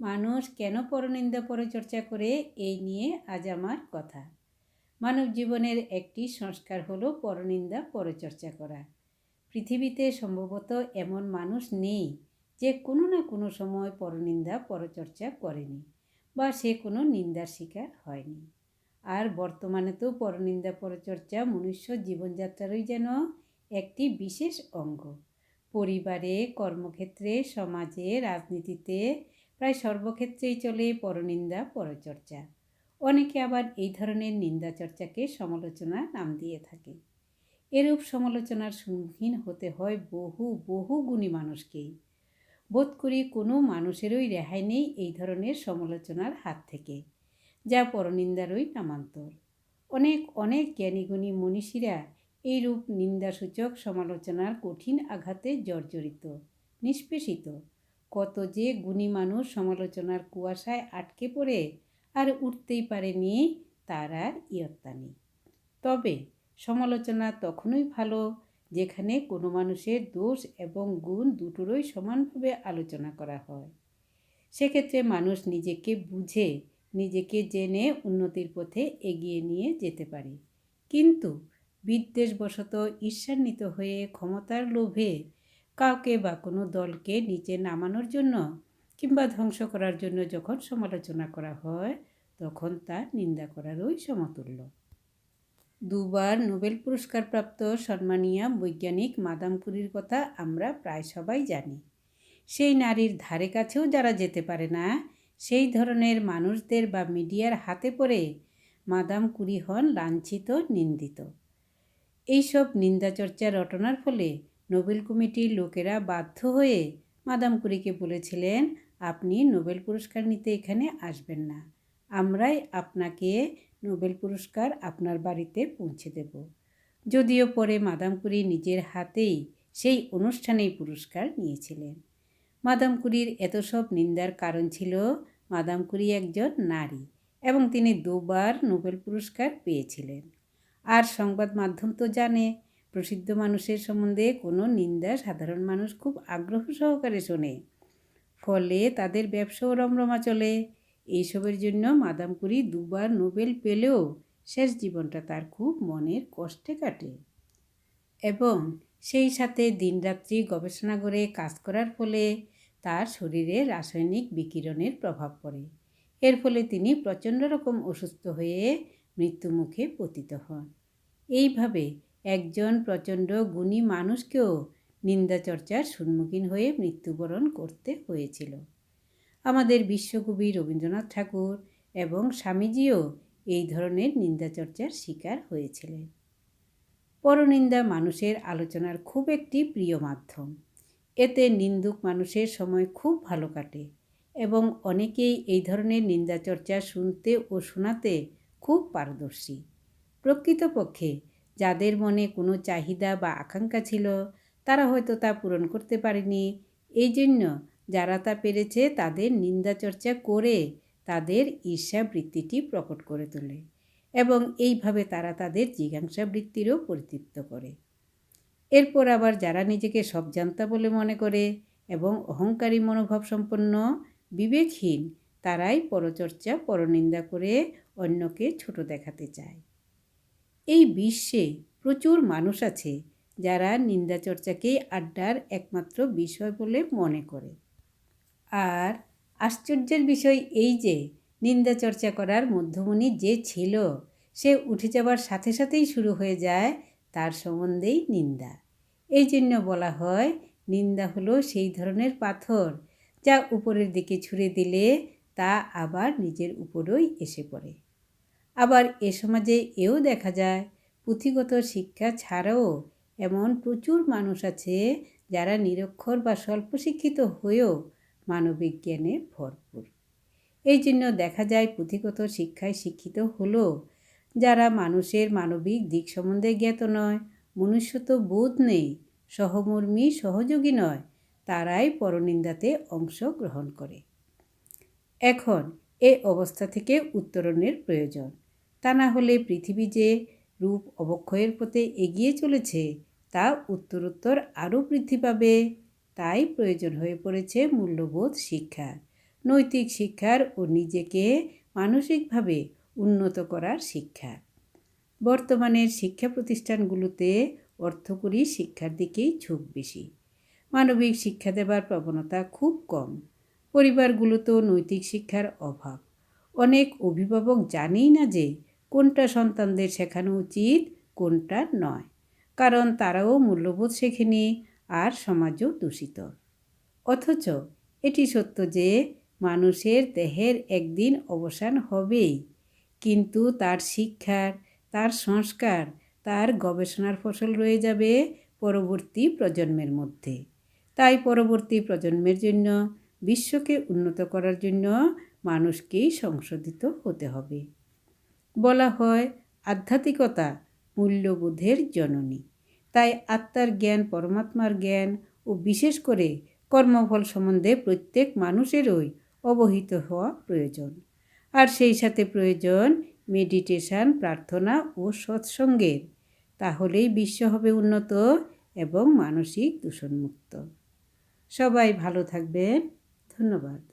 মানুষ কেন পরনিন্দা পরচর্চা করে এই নিয়ে আজ আমার কথা? মানব জীবনের একটি সংস্কার হলো পরনিন্দা পরচর্চা করা। পৃথিবীতে সম্ভবত এমন মানুষ নেই যে কোনো না কোনো সময় পরনিন্দা পরচর্চা করেনি বা সে কোনো নিন্দার শিকার হয়নি। আর বর্তমানে তো পরনিন্দা পরচর্চা মনুষ্য জীবনযাত্রারই যেন একটি বিশেষ অঙ্গ। পরিবারে, কর্মক্ষেত্রে, সমাজে, রাজনীতিতে প্রায় সর্বক্ষেত্রেই চলে পরনিন্দা, পরচর্চা। অনেকে আবার এই ধরনের নিন্দা চর্চাকে সমালোচনা নাম দিয়ে থাকে। এরূপ সমালোচনার সম্মুখীন হতে হয় বহু বহু গুণী মানুষকেই। বোধ করি কোনো মানুষেরই রেহাই নেই এই ধরনের সমালোচনার হাত থেকে, যা পরনিন্দারই নামান্তর। অনেক অনেক জ্ঞানীগুণী মনীষীরা এইরূপ নিন্দাসূচক সমালোচনার কঠিন আঘাতে জর্জরিত, নিষ্পেষিত। কত যে গুণী মানুষ সমালোচনার কুয়াশায় আটকে পড়ে আর উঠতেই পারেনি তার আর ইয়ত্তা নেই তবে সমালোচনা তখনই ভালো যেখানে কোনো মানুষের দোষ এবং গুণ দুটোরই সমানভাবে আলোচনা করা হয়। সেক্ষেত্রে মানুষ নিজেকে বুঝে, নিজেকে জেনে উন্নতির পথে এগিয়ে নিয়ে যেতে পারে। কিন্তু বিদ্বেষবশত ঈর্ষান্বিত হয়ে ক্ষমতার লোভে কাউকে বা কোনো দলকে নিচে নামানোর জন্য কিংবা ধ্বংস করার জন্য যখন সমালোচনা করা হয়, তখন তা নিন্দা করারই সমতুল্য। দুবার নোবেল পুরস্কারপ্রাপ্ত সম্মানীয় বৈজ্ঞানিক মাদাম কুরির কথা আমরা প্রায় সবাই জানি। সেই নারীর ধারে কাছেও যারা যেতে পারে না, সেই ধরনের মানুষদের বা মিডিয়ার হাতে পড়ে মাদাম কুরি হন লাঞ্ছিত, নিন্দিত। এইসব নিন্দা নিন্দাচর্চা রটনার ফলে নোবেল কমিটির লোকেরা বাধ্য হয়ে মাদাম কুরিকে বলেছিলেন, আপনি নোবেল পুরস্কার নিতে এখানে আসবেন না। আমরাই আপনাকে নোবেল পুরস্কার আপনার বাড়িতে পৌঁছে দেব। যদিও পরে মাদাম কুরি নিজের হাতেই সেই অনুষ্ঠানেই পুরস্কার নিয়েছিলেন। মাদাম কুরির এত সব নিন্দার কারণ ছিল, মাদাম কুরি একজন নারী এবং তিনি দুবার নোবেল পুরস্কার পেয়েছিলেন। আর সংবাদ মাধ্যম তো জানে প্রসিদ্ধ মানুষের সম্বন্ধে কোনো নিন্দা সাধারণ মানুষ খুব আগ্রহ সহকারে শোনে। ফলে তাদের ব্যবসাও রমরমা চলে। এইসবের জন্য মাদাম কুরি দুবার নোবেল পেলেও শেষ জীবনটা তার খুব মনের কষ্টে কাটে। এবং সেই সাথে দিনরাত্রি গবেষণা করে কাজ করার ফলে তার শরীরে রাসায়নিক বিকিরণের প্রভাব পড়ে। এর ফলে তিনি প্রচণ্ড রকম অসুস্থ হয়ে মৃত্যুমুখে পতিত হন। এইভাবে একজন প্রচণ্ড গুণী মানুষকেও নিন্দাচর্চার সম্মুখীন হয়ে মৃত্যুবরণ করতে হয়েছিল। আমাদের বিশ্বকবি রবীন্দ্রনাথ ঠাকুর এবং স্বামীজিও এই ধরনের নিন্দাচর্চার শিকার হয়েছিলেন। পরনিন্দা মানুষের আলোচনার খুব একটি প্রিয় মাধ্যম। এতে নিন্দুক মানুষের সময় খুব ভালো কাটে এবং অনেকেই এই ধরনের নিন্দাচর্চা শুনতে ও শোনাতে খুব পারদর্শী। প্রকৃতপক্ষে যাদের মনে কোনো চাহিদা বা আকাঙ্ক্ষা ছিল, তারা হয়তো তা পূরণ করতে পারেনি। এই জন্য যারা তা পেরেছে, তাদের নিন্দাচর্চা করে তাদের ঈর্ষাবৃত্তিটি প্রকট করে তোলে এবং এইভাবে তারা তাদের জিজ্ঞাসা বৃত্তিরও পরিতৃপ্ত করে। এরপর আবার যারা নিজেকে সব জানতা বলে মনে করে এবং অহংকারী মনোভাব সম্পন্ন বিবেকহীন, তারাই পরচর্চা, পরনিন্দা করে অন্যকে ছোট দেখাতে চায়। এই বিশ্বে প্রচুর মানুষ আছে যারা নিন্দা চর্চাকেই আড্ডার একমাত্র বিষয় বলে মনে করে। আর আশ্চর্যের বিষয় এই যে নিন্দা চর্চা করার মধ্যমণি যে ছিল, সে উঠে যাবার সাথে সাথেই শুরু হয়ে যায় তার সম্বন্ধেই নিন্দা। এই জন্য বলা হয়, নিন্দা হলো সেই ধরনের পাথর যা উপরের দিকে ছুঁড়ে দিলে তা আবার নিজের উপরই এসে পড়ে। আবার এ সমাজে এও দেখা যায়, পুঁথিগত শিক্ষা ছাড়াও এমন প্রচুর মানুষ আছে যারা নিরক্ষর বা স্বল্প শিক্ষিত হয়েও মানবিক জ্ঞানে ভরপুর। এই জন্য দেখা যায় পুঁথিগত শিক্ষায় শিক্ষিত হলো যারা মানুষের মানবিক দিক সম্বন্ধে জ্ঞাত নয়, মনুষ্যত্ব বোধ নেই, সহমর্মী, সহযোগী নয়, তারাই পরনিন্দাতে অংশগ্রহণ করে। এখন এ অবস্থা থেকে উত্তরণের প্রয়োজন। তা না হলে পৃথিবী যে রূপ অবক্ষয়ের পথে এগিয়ে চলেছে, তা উত্তরোত্তর আরও বৃদ্ধি পাবে। তাই প্রয়োজন হয়ে পড়েছে মূল্যবোধ শিক্ষা। নৈতিক শিক্ষার ও নিজেকে মানসিকভাবে উন্নত করার শিক্ষা। বর্তমানের শিক্ষা প্রতিষ্ঠানগুলোতে অর্থকরী শিক্ষার দিকেই ঝোঁক বেশি। মানবিক শিক্ষা দেবার প্রবণতা খুব কম। পরিবারগুলোতেও নৈতিক শিক্ষার অভাব। অনেক অভিভাবক জানেই না যে কোনটা সন্তানদের শেখানো উচিত, কোনটা নয়। কারণ তারাও মূল্যবোধ শেখেনি আর সমাজও দূষিত। অথচ এটি সত্য যে মানুষের দেহের একদিন অবসান হবেই, কিন্তু তার শিক্ষার, তার সংস্কার, তার গবেষণার ফসল রয়ে যাবে পরবর্তী প্রজন্মের মধ্যে। তাই পরবর্তী প্রজন্মের জন্য, বিশ্বকে উন্নত করার জন্য মানুষকেই সংশোধিত হতে হবে। বলা হয় আধ্যাত্মিকতা মূল্যবোধের জননী। তাই আত্মার জ্ঞান, পরমাত্মার জ্ঞান ও বিশেষ করে কর্মফল সম্বন্ধে প্রত্যেক মানুষেরই অবহিত হওয়া প্রয়োজন। আর সেই সাথে প্রয়োজন মেডিটেশন, প্রার্থনা ও সৎসঙ্গের। তাহলেই বিশ্ব হবে উন্নত এবং মানসিক দূষণমুক্ত। সবাই ভালো থাকবেন। ধন্যবাদ।